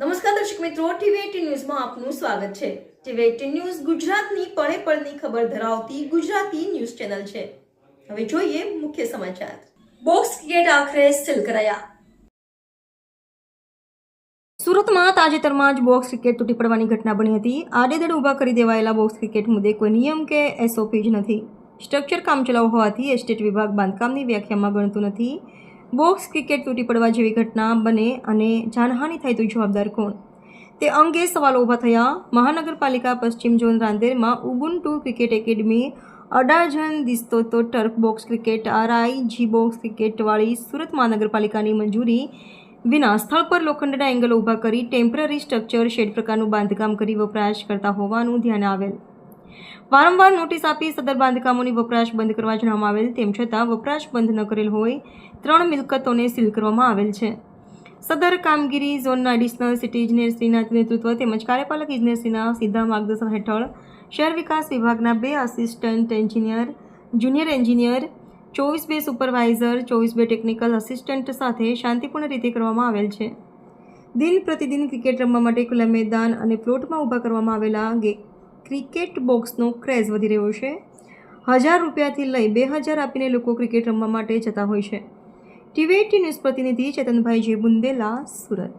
નમસ્કાર દર્શક મિત્રો, ટીવી ન્યૂઝમાં આપનું સ્વાગત છે. ટીવી એટીન ન્યૂઝ ગુજરાતની પળે પળની ખબર ધરાવતી ગુજરાતી ન્યૂઝ ચેનલ છે. હવે જોઈએ મુખ્ય સમાચાર. બોક્સ ક્રિકેટ આખરે સીલ કરાયા. સુરતમાં તાજેતરમાં જ બોક્સ ક્રિકેટ તૂટી પડવાની ઘટના બની હતી. આડેધડ ઊભા કરી દેવાયેલા બોક્સ ક્રિકેટ મુદ્દે કોઈ નિયમ કે એસઓપી જ નથી. સ્ટ્રક્ચર કામચલાઉ હોવાથી એસ્ટેટ વિભાગ બાંધકામની વ્યાખ્યામાં ગણતું નથી. બોક્સ ક્રિકેટ તૂટી પડવા જેવી ઘટના બને અને જાનહાનિ થાય તો જવાબદાર કોણ? તે અંગે સવાલો ઊભા થયા. મહાનગરપાલિકા પશ્ચિમ ઝોન રાંદેરમાં ઉબુન્ટુ ક્રિકેટ એકેડમી અઢાર જણ દિસતો તો turf box cricket, RI, G box ક્રિકેટવાળી Surat મહાનગરપાલિકાની મંજૂરી વિના સ્થળ પર લોખંડના એંગલ ઊભા કરી ટેમ્પરરી સ્ટ્રક્ચર શેડ પ્રકારનું બાંધકામ કરી વપરાશ કરતા હોવાનું ધ્યાને આવેલ. વારંવાર નોટિસ આપી સદર બાંધકામોની વપરાશ બંધ કરવા જણાવવામાં આવેલ, તેમ છતાં વપરાશ બંધ ન કરેલ હોય, ત્રણ મિલકતોને સીલ કરવામાં આવેલ છે. સદર કામગીરી ઝોનના એડિશનલ સિટી ઇજનેરશ્રીના નેતૃત્વ તેમજ કાર્યપાલક ઇજનેરશ્રીના સીધા માર્ગદર્શન હેઠળ શહેર વિકાસ વિભાગના બે આસિસ્ટન્ટ એન્જિનિયર જુનિયર એન્જિનિયર ચોવીસ બે સુપરવાઇઝર ચોવીસ બે ટેકનિકલ આસિસ્ટન્ટ સાથે શાંતિપૂર્ણ રીતે કરવામાં આવેલ છે. દિન પ્રતિદિન ક્રિકેટ રમવા માટે ખુલ્લા મેદાન અને પ્લોટમાં ઊભા કરવામાં આવેલા ક્રિકેટ બોક્સનો ક્રેઝ વધી રહ્યો છે. હજાર રૂપિયાથી લઈ બે હજાર આપીને લોકો ક્રિકેટ રમવા માટે જતા હોય છે. ટીવી ન્યૂઝ પ્રતિનિધિ ચેતનભાઈ જે બુંદેલા સુરત.